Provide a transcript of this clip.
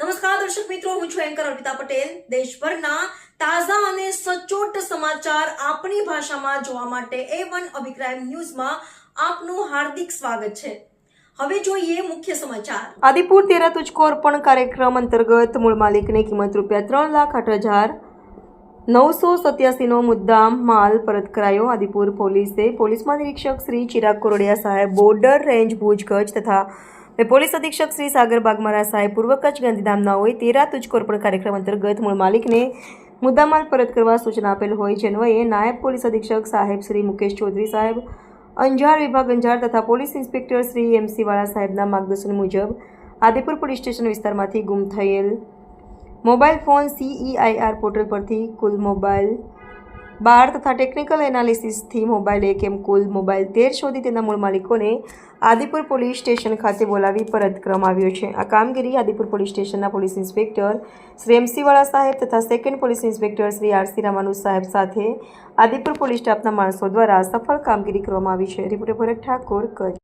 નમસ્કાર, દર્શક મિત્રો, હું છું એન્કર અર્પિતા પટેલ. દેશભરના તાજા અને સચોટ સમાચાર આપણી ભાષામાં જોવા માટે એ વન અભિપ્રાય ન્યૂઝમાં આપનું હાર્દિક સ્વાગત છે. હવે જોઈએ મુખ્ય સમાચાર. આદિપુર તેરા તુજકો અર્પણ કાર્યક્રમ અંતર્ગત મૂળ માલિકને કિંમત રૂપિયા ત્રણ લાખ આઠ હજાર નવસો સત્યાસીનો મુદ્દામ માલ પરત કરાયો. આદિપુર પોલીસે પોલીસ મહાનિરીક્ષક શ્રી ચિરાગ કોરડિયા સાહેબ બોર્ડર, રેન્જ, ભુજ, કચ્છ તથા પોલીસ અધિક્ષક શ્રી સાગર બાગમારા સાહેબ પૂર્વ કચ્છ હોય તેરા તુજકો અર્પણ કાર્યક્રમ અંતર્ગત મૂળ માલિકને મુદ્દામાલ પરત કરવા સૂચના આપેલ હોય છે. અન્વયે નાયબ પોલીસ અધિક્ષક સાહેબ શ્રી મુકેશ ચૌધરી સાહેબ, અંજાર વિભાગ અંજાર તથા પોલીસ ઇન્સ્પેક્ટર શ્રી એમસી વાળા સાહેબના માર્ગદર્શન મુજબ આદિપુર પોલીસ સ્ટેશન વિસ્તારમાંથી ગુમ થયેલ મોબાઈલ ફોન સીઈઆઈઆર પોર્ટલ પરથી કુલ મોબાઈલ બાર તથા ટેકનિકલ એનાલિસિસથી મોબાઈલ એક એમ કુલ મોબાઈલ તેર શોધી તેના મૂળ માલિકોને આદિપુર પોલીસ સ્ટેશન ખાતે બોલાવી પરત આવ્યો છે. આ કામગીરી આદિપુર પોલીસ સ્ટેશનના પોલીસ ઇન્સ્પેક્ટર શ્રી એમસીવાળા સાહેબ તથા second police inspector Shri RC Ramanu સાહેબ સાથે આદિપુર પોલીસ સ્ટાફના માણસો દ્વારા સફળ કામગીરી કરવામાં આવી છે. રિપોર્ટર ભરત ઠાકોર કચ્છ.